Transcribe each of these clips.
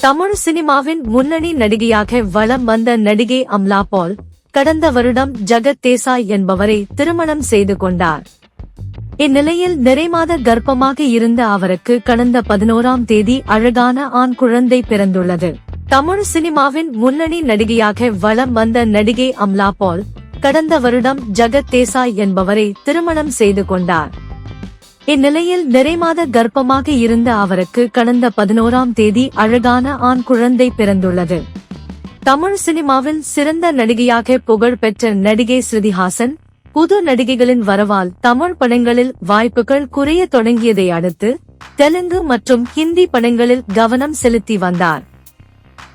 தமிழ் சினிமாவின் முன்னணி நடிகையாக வளம் வந்த நடிகை அம்லா பால் கடந்த வருடம் ஜகத் தேசாய் என்பவரை திருமணம் செய்து கொண்டார். இந்நிலையில் நிறைமாத கர்ப்பமாக இருந்த அவருக்கு கடந்த பதினோராம் தேதி அழகான ஆண் குழந்தை பிறந்துள்ளது. தமிழ் சினிமாவின் முன்னணி நடிகையாக வளம் வந்த நடிகை அம்லா பால் கடந்த வருடம் ஜகத் தேசாய் என்பவரை திருமணம் செய்து கொண்டார். இந்நிலையில் நிறைமாத கர்ப்பமாக இருந்த அவருக்கு கடந்த பதினோராம் தேதி அழகான ஆண் குழந்தை பிறந்துள்ளது. தமிழ் சினிமாவில் சிறந்த நடிகையாக புகழ் பெற்ற நடிகை ஸ்ருதிஹாசன் புது நடிகைகளின் வரவால் தமிழ் படங்களில் வாய்ப்புகள் குறைய தொடங்கியதை அடுத்து தெலுங்கு மற்றும் ஹிந்தி படங்களில் கவனம் செலுத்தி வந்தார்.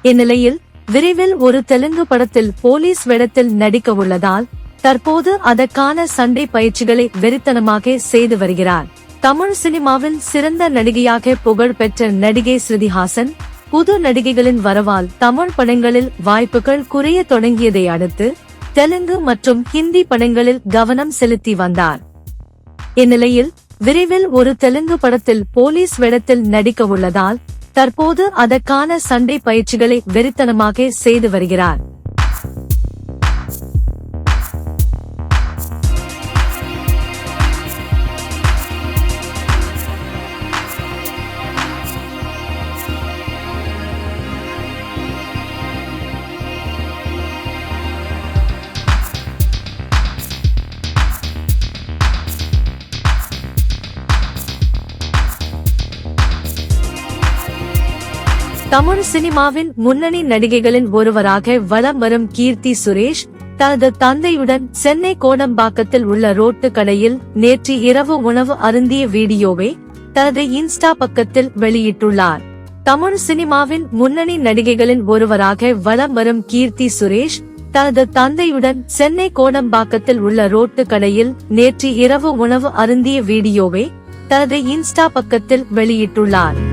இந்நிலையில் விரைவில் ஒரு தெலுங்கு படத்தில் போலீஸ் வேடத்தில் நடிக்க உள்ளதால் தற்போது அதற்கான சண்டை பயிற்சிகளை வெறித்தனமாக செய்து வருகிறார். தமிழ் சினிமாவில் சிறந்த நடிகையாக புகழ்பெற்ற நடிகை ஸ்ருதிஹாசன் புது நடிகைகளின் வரவால் தமிழ் படங்களில் வாய்ப்புகள் குறைய தொடங்கியதை அடுத்து தெலுங்கு மற்றும் ஹிந்தி படங்களில் கவனம் செலுத்தி வந்தார். இந்நிலையில் விரைவில் ஒரு தெலுங்கு படத்தில் போலீஸ் வேடத்தில் நடிக்க உள்ளதால் தற்போது அதற்கான சண்டை பயிற்சிகளை வெறித்தனமாக செய்து வருகிறார். தமிழ் சினிமாவின் முன்னணி நடிகைகளின் ஒருவராக வலம் வரும் கீர்த்தி சுரேஷ் தனது தந்தையுடன் சென்னை கோடம்பாக்கத்தில் உள்ள ரோட்டு கடையில் நேற்று இரவு உணவு அருந்திய வீடியோவை தனது இன்ஸ்டா பக்கத்தில் வெளியிட்டுள்ளார். தமிழ் சினிமாவின் முன்னணி நடிகைகளின் ஒருவராக வலம் வரும் கீர்த்தி சுரேஷ் தனது தந்தையுடன் சென்னை கோடம்பாக்கத்தில் உள்ள ரோட்டு கடையில் நேற்று இரவு உணவு அருந்திய வீடியோவை தனது இன்ஸ்டா பக்கத்தில் வெளியிட்டுள்ளார்.